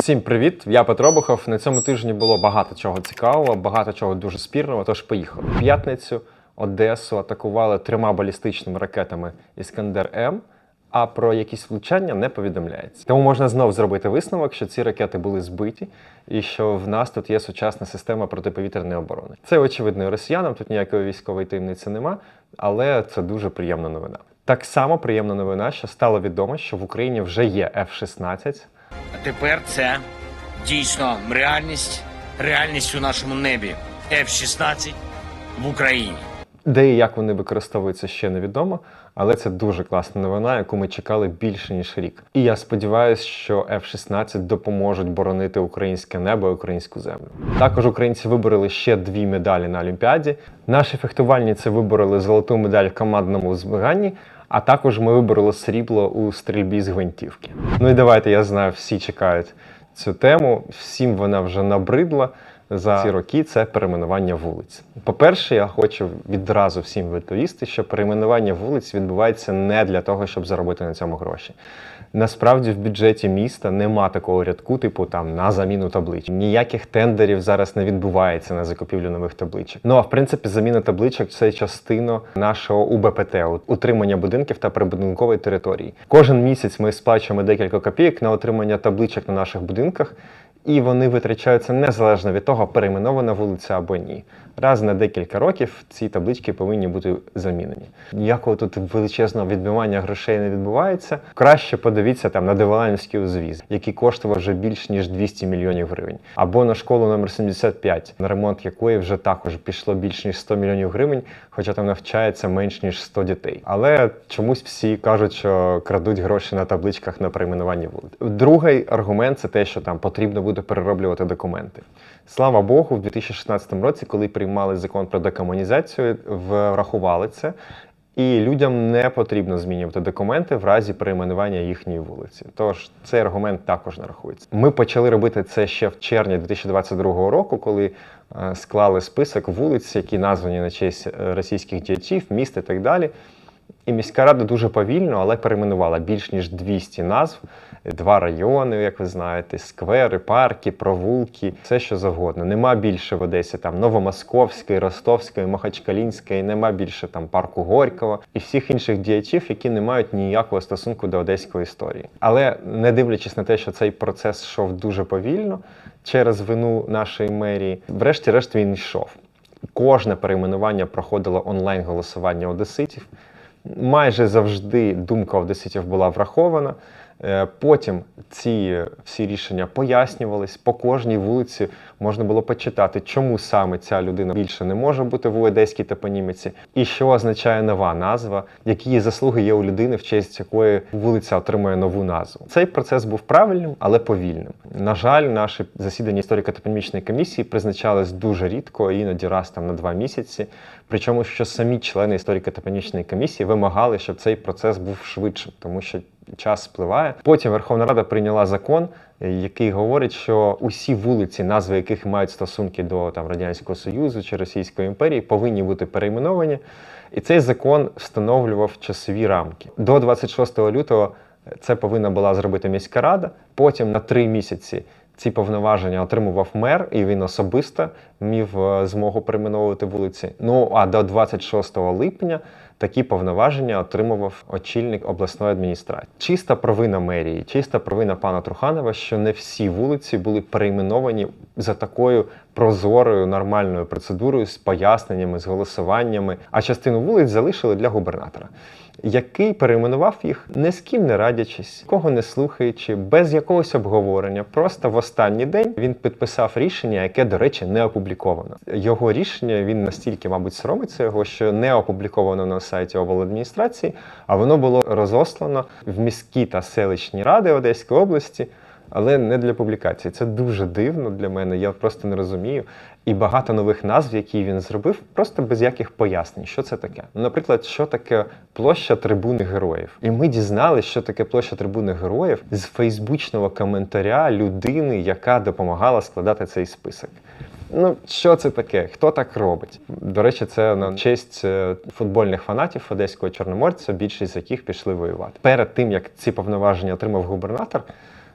Всім привіт! Я Петро Бухов. На цьому тижні було багато чого цікавого, багато чого дуже спірного. Тож поїхали. В п'ятницю Одесу атакували трьома балістичними ракетами Іскандер М. А про якісь влучання не повідомляється. Тому можна знов зробити висновок, що ці ракети були збиті, і що в нас тут є сучасна система протиповітряної оборони. Це очевидно росіянам, тут ніякої військової таємниці нема, але це дуже приємна новина. Так само приємна новина, що стало відомо, що в Україні вже є F-16, А тепер це дійсно реальність, реальність у нашому небі. F-16 в Україні. Де і як вони використовуються ще невідомо, але це дуже класна новина, яку ми чекали більше ніж рік. І я сподіваюся, що F-16 допоможуть боронити українське небо і українську землю. Також українці вибороли ще дві медалі на Олімпіаді. Наші фехтувальниці вибороли золоту медаль в командному змаганні. А також ми вибороли срібло у стрільбі з гвинтівки. Ну і давайте я знаю, всі чекають цю тему. Всім вона вже набридла за ці роки це перейменування вулиць. По-перше, я хочу відразу всім відповісти, що перейменування вулиць відбувається не для того, щоб заробити на цьому гроші. Насправді в бюджеті міста нема такого рядку, типу там на заміну таблич. Ніяких тендерів зараз не відбувається на закупівлю нових табличок. Ну а в принципі, заміна табличок це частина нашого УБПТ утримання будинків та прибудинкової території. Кожен місяць ми сплачуємо декілька копійок на отримання табличок на наших будинках. І вони витрачаються незалежно від того, перейменована вулиця або ні. Раз на декілька років ці таблички повинні бути замінені. Ніякого тут величезного відбивання грошей не відбувається. Краще подивіться там на Деволанівський узвіз, який коштував вже більш ніж 200 мільйонів гривень, або на школу номер 75, на ремонт якої вже також пішло більш ніж 100 мільйонів гривень, хоча там навчається менш ніж 100 дітей. Але чомусь всі кажуть, що крадуть гроші на табличках на перейменування вулиць. Другий аргумент це те, що там потрібно буде перероблювати документи. Слава Богу, в 2016 році, коли приймали закон про декомунізацію, врахували це. І людям не потрібно змінювати документи в разі перейменування їхньої вулиці. Тож цей аргумент також не рахується. Ми почали робити це ще в червні 2022 року, коли е, склали список вулиць, які названі на честь е, російських діячів, міст і так далі. І міська рада дуже повільно, але перейменувала більш ніж 200 назв, два райони, як ви знаєте, сквери, парки, провулки, все що завгодно. Нема більше в Одесі там Новомосковської, Ростовської, Махачкалінської, нема більше там парку Горького і всіх інших діячів, які не мають ніякого стосунку до одеської історії. Але не дивлячись на те, що цей процес йшов дуже повільно через вину нашої мерії, врешті-решт він йшов. Кожне перейменування проходило онлайн голосування одеситів. Майже завжди думка одеситів була врахована. Е, Потім ці всі рішення пояснювались. По кожній вулиці можна було почитати, чому саме ця людина більше не може бути в одеській топоніміці, і що означає нова назва, які заслуги є у людини, в честь якої вулиця отримує нову назву. Цей процес був правильним, але повільним. На жаль, наші засідання історико-топонімічної комісії призначались дуже рідко, іноді раз там на два місяці. Причому, що самі члени історико-топонімічної комісії вимагали, щоб цей процес був швидшим, тому що час спливає. Потім Верховна Рада прийняла закон, який говорить, що усі вулиці, назви яких мають стосунки до там радянського союзу чи Російської імперії, повинні бути перейменовані. І цей закон встановлював часові рамки. До 26 лютого це повинна була зробити міська рада. Потім на три місяці. Ці повноваження отримував мер, і він особисто мів е, змогу перейменовувати вулиці. Ну а до 26 липня такі повноваження отримував очільник обласної адміністрації. Чиста провина мерії, чиста провина пана Труханова, що не всі вулиці були перейменовані за такою прозорою нормальною процедурою з поясненнями, з голосуваннями, а частину вулиць залишили для губернатора. Який перейменував їх не з ким не радячись, кого не слухаючи, без якогось обговорення. Просто в останній день він підписав рішення, яке, до речі, не опубліковано. Його рішення він настільки, мабуть, соромиться його, що не опубліковано на сайті обладміністрації, а воно було розослано в міські та селищні ради Одеської області. Але не для публікації. Це дуже дивно для мене. Я просто не розумію. І багато нових назв, які він зробив, просто без яких пояснень, що це таке. Ну, наприклад, що таке площа трибуни героїв. І ми дізналися, що таке площа трибуни героїв з фейсбучного коментаря людини, яка допомагала складати цей список. Ну, що це таке? Хто так робить? До речі, це на честь е, футбольних фанатів одеського чорноморця, більшість з яких пішли воювати. Перед тим як ці повноваження отримав губернатор.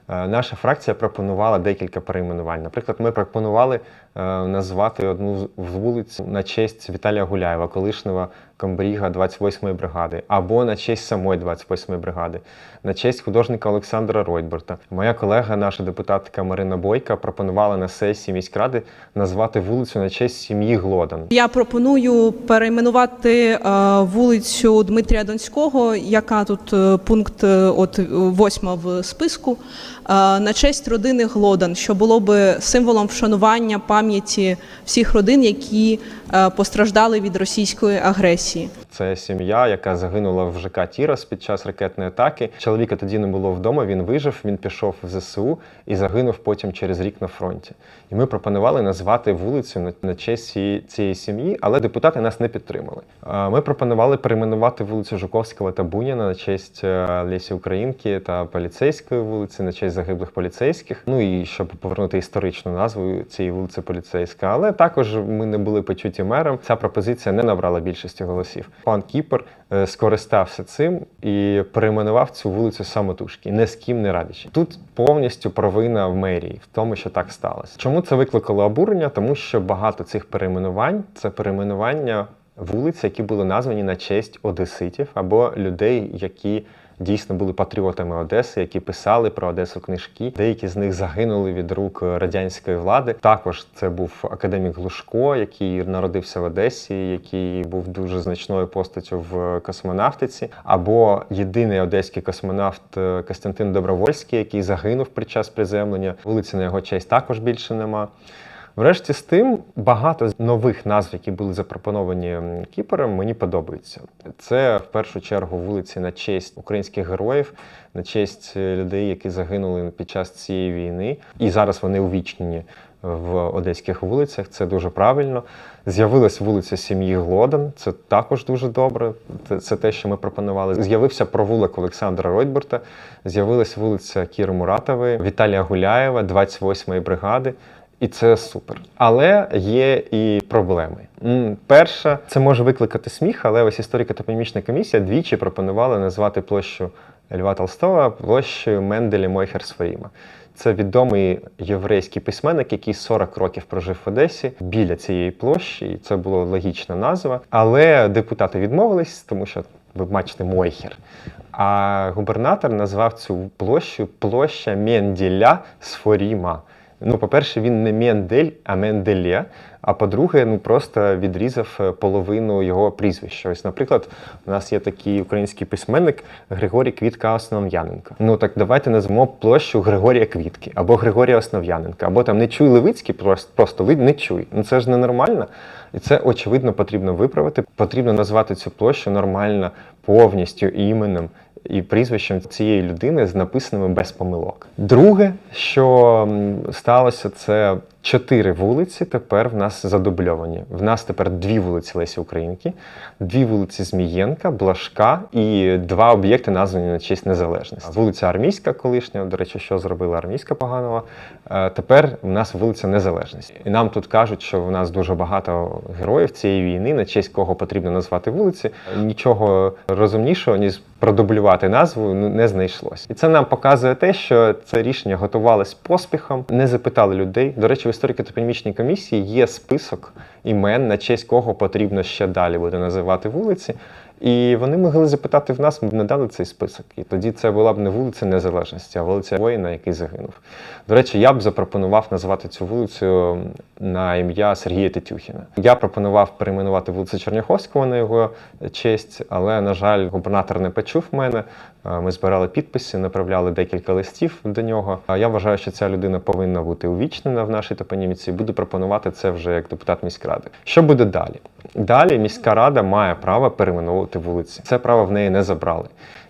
Е, Наша фракція пропонувала декілька перейменувань. Наприклад, ми пропонували назвати одну з- вулицю на честь Віталія Гуляєва, колишнього комбріга 28-ї бригади, або на честь самої 28-ї бригади, на честь художника Олександра Ройтберта. Моя колега, наша депутатка Марина Бойка, пропонувала на сесії міськради назвати вулицю на честь сім'ї Глодан. Я пропоную перейменувати е, вулицю Дмитрія Донського, яка тут е, пункт е, от е, восьма в списку, е, на честь родини Глодан, що було би символом вшанування пам'яті всіх родин, які е, постраждали від російської агресії. Це сім'я, яка загинула в ЖК Тірас під час ракетної атаки. Чоловіка тоді не було вдома. Він вижив, він пішов в ЗСУ і загинув потім через рік на фронті. І ми пропонували назвати вулицю на, честь цієї, сім'ї, але депутати нас не підтримали. Ми пропонували перейменувати вулицю Жуковського та Буніна на честь е, Лесі Українки та поліцейської вулиці, на честь загиблих поліцейських. Ну і щоб повернути історичну назву цієї вулиці поліцейська. Але також ми не були почуті мером. Ця пропозиція не набрала більшості голосів. Пан Кіпер е, скористався цим і перейменував цю вулицю самотужки, не з ким не радячи. Тут повністю провина в мерії в тому, що так сталося. Чому це викликало обурення? Тому що багато цих перейменувань це перейменування вулиць, які були названі на честь одеситів або людей, які дійсно були патріотами Одеси, які писали про Одесу книжки. Деякі з них загинули від рук радянської влади. Також це був академік Глушко, який народився в Одесі, який був дуже значною постаттю в космонавтиці, або єдиний одеський космонавт е, Костянтин Добровольський, який загинув під час приземлення. Вулиці на його честь також більше нема. Врешті з тим, багато нових назв, які були запропоновані Кіпером, мені подобаються. Це в першу чергу вулиці на честь українських героїв, на честь е, людей, які загинули під час цієї війни, і зараз вони увічнені в одеських вулицях. Це дуже правильно. З'явилась вулиця сім'ї Глодан. Це також дуже добре. Це, це те, що ми пропонували. З'явився провулок Олександра Ройтберта. З'явилась вулиця Кіри Муратової, Віталія Гуляєва, 28-ї бригади. І це супер. Але є і проблеми. Перша, це може викликати сміх, але ось історико-топонімічна комісія двічі пропонувала назвати площу Льва Толстого площею Менделя Мойхерсфоріма. Це відомий єврейський письменник, який 40 років прожив в Одесі біля цієї площі, і це була логічна назва. Але депутати відмовились, тому що ви бачите Мойхер. А губернатор назвав цю площу площа Менделя Сфоріма. Ну, по-перше, він не Мендель, а Менделє. А по-друге, ну просто відрізав е, половину його прізвища. Ось, наприклад, у нас є такий український письменник Григорій Квітка Основ'яненко. Ну так давайте назвемо площу Григорія Квітки або Григорія Основ'яненка, або там не чуй Левицький, просто, просто не чуй. Ну це ж ненормально. І це очевидно потрібно виправити. Потрібно назвати цю площу нормально повністю іменем і прізвищем цієї людини з написаними без помилок. Друге, що сталося, це чотири вулиці тепер в нас задубльовані. В нас тепер дві вулиці Лесі Українки, дві вулиці Змієнка, Блажка і два об'єкти, названі на честь незалежності. Вулиця Армійська, колишня, до речі, що зробила Армійська поганова. Е, Тепер в нас вулиця Незалежності. І нам тут кажуть, що в нас дуже багато героїв цієї війни, на честь кого потрібно назвати вулиці. Нічого розумнішого, ніж продублювати назву, ну, не знайшлось. І це нам показує те, що це рішення готувалось поспіхом, не запитали людей. До речі, історико-топонімічній комісії є список імен, на честь кого потрібно ще далі буде називати вулиці. І вони могли запитати в нас, ми б не дали цей список. І тоді це була б не вулиця Незалежності, а вулиця воїна, який загинув. До речі, я б запропонував назвати цю вулицю на ім'я Сергія Тетюхіна. Я пропонував перейменувати вулицю Черняховського на його честь, але, на жаль, губернатор не почув мене. Е, Ми збирали підписи, направляли декілька листів до нього. А Я вважаю, що ця людина повинна бути увічнена в нашій топоніміці. Буду пропонувати це вже як депутат міськради. Що буде далі? Далі міська рада має право перейменовувати вулиці. Це право в неї не забрали.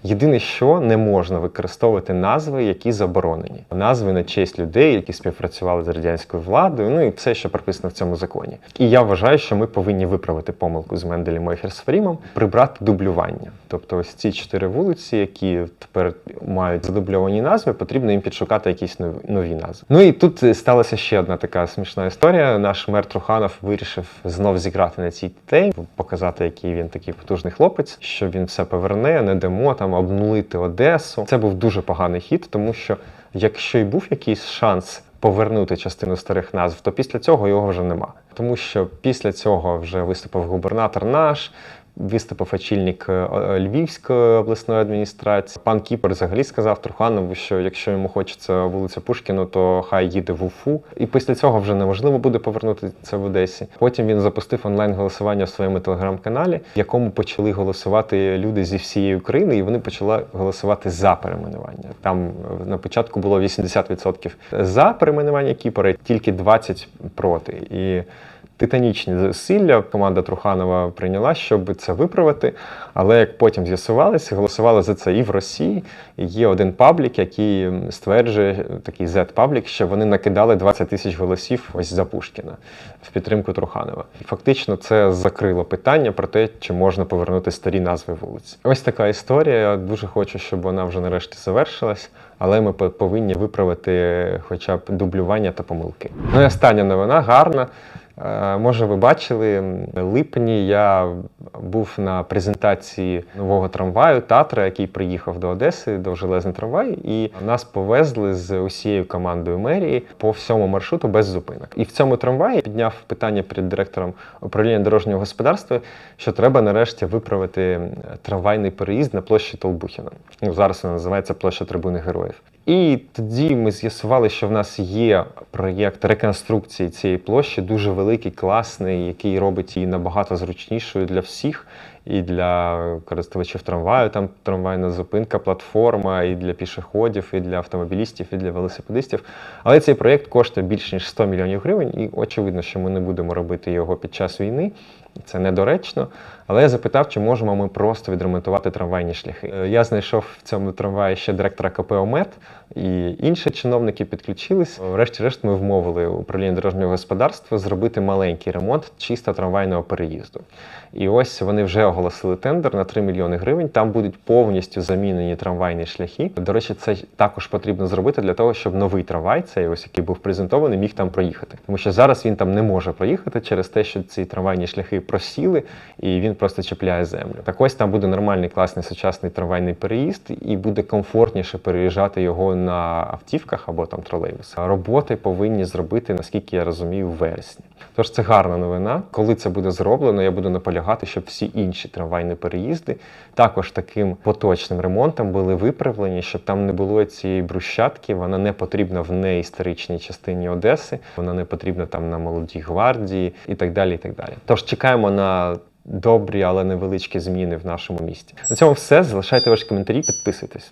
Єдине, що не можна використовувати назви, які заборонені. Назви на честь людей, які співпрацювали з радянською владою, ну і все, що прописано в цьому законі. І я вважаю, що ми повинні виправити помилку з Менделем Мойхерсфрімом, прибрати дублювання. Тобто, ось ці чотири вулиці, які тепер мають задубльовані назви, потрібно їм підшукати якісь нові, назви. Ну і тут сталася ще одна така смішна історія. Наш мер Труханов вирішив знов зіграти на цій темі, показати, який він такий потужний хлопець, що він все поверне, не дамо там обнулити Одесу. Це був дуже поганий хід, тому що Якщо й був якийсь шанс повернути частину старих назв, то після цього його вже нема. Тому що після цього вже виступив губернатор наш. Виступив очільник е, е, Львівської обласної адміністрації. Пан Кіпер взагалі сказав Труханову, що якщо йому хочеться вулиця Пушкіна, то хай їде в Уфу. І після цього вже неможливо буде повернути це в Одесі. Потім він запустив онлайн голосування в своєму телеграм-каналі, в якому почали голосувати люди зі всієї України, і вони почали голосувати за перейменування. Там е, на початку було 80% за перейменування Кіпера, тільки 20% проти. І титанічні зусилля команда Труханова прийняла, щоб це виправити. Але як потім з'ясувалося, голосували за це і в Росії. Є один паблік, який стверджує, такий Z-паблік, що вони накидали 20 тисяч голосів ось за Пушкіна в підтримку Труханова. Фактично це закрило питання про те, чи можна повернути старі назви вулиць. Ось така історія. Я дуже хочу, щоб вона вже нарешті завершилась. Але ми по- повинні виправити хоча б дублювання та помилки. Ну і остання новина гарна. Е, Може, ви бачили, в липні я був на презентації нового трамваю Татра, який приїхав до Одеси, довжелезний трамвай, і нас повезли з усією командою мерії по всьому маршруту без зупинок. І в цьому трамваї підняв питання перед директором управління дорожнього господарства, що треба нарешті виправити е, трамвайний переїзд на площі Толбухіна. Ну, зараз вона називається площа Трибуни Героїв. І тоді ми з'ясували, що в нас є проєкт реконструкції цієї площі, дуже великий, класний, який робить її набагато зручнішою для всіх. І для користувачів трамваю, там трамвайна зупинка, платформа, і для пішоходів, і для автомобілістів, і для велосипедистів. Але цей проєкт коштує більше ніж 100 мільйонів гривень, і очевидно, що ми не будемо робити його під час війни. Це недоречно. Але я запитав, чи можемо ми просто відремонтувати трамвайні шляхи. Е, Я знайшов в цьому трамваї ще директора КП ОМЕД, і інші чиновники підключились. Врешті-решт ми вмовили управління дорожнього господарства зробити маленький ремонт чисто трамвайного переїзду. І ось вони вже оголосили тендер на 3 мільйони гривень. Там будуть повністю замінені трамвайні шляхи. До речі, це також потрібно зробити для того, щоб новий трамвай, цей ось який був презентований, міг там проїхати. Тому що зараз він там не може проїхати через те, що ці трамвайні шляхи просіли, і він просто чіпляє землю. Так ось там буде нормальний класний сучасний трамвайний переїзд, і буде комфортніше переїжджати його на автівках або там тролейбусах. Роботи повинні зробити, наскільки я розумію, в вересні. Тож це гарна новина. Коли це буде зроблено, я буду наполягати, щоб всі інші трамвайні переїзди також таким поточним ремонтом були виправлені, щоб там не було цієї брусчатки. Вона не потрібна в неісторичній частині Одеси, вона не потрібна там на молодій гвардії і так далі. І так далі. Тож чекаємо на добрі, але невеличкі зміни в нашому місті. На цьому все. Залишайте ваші коментарі, підписуйтесь.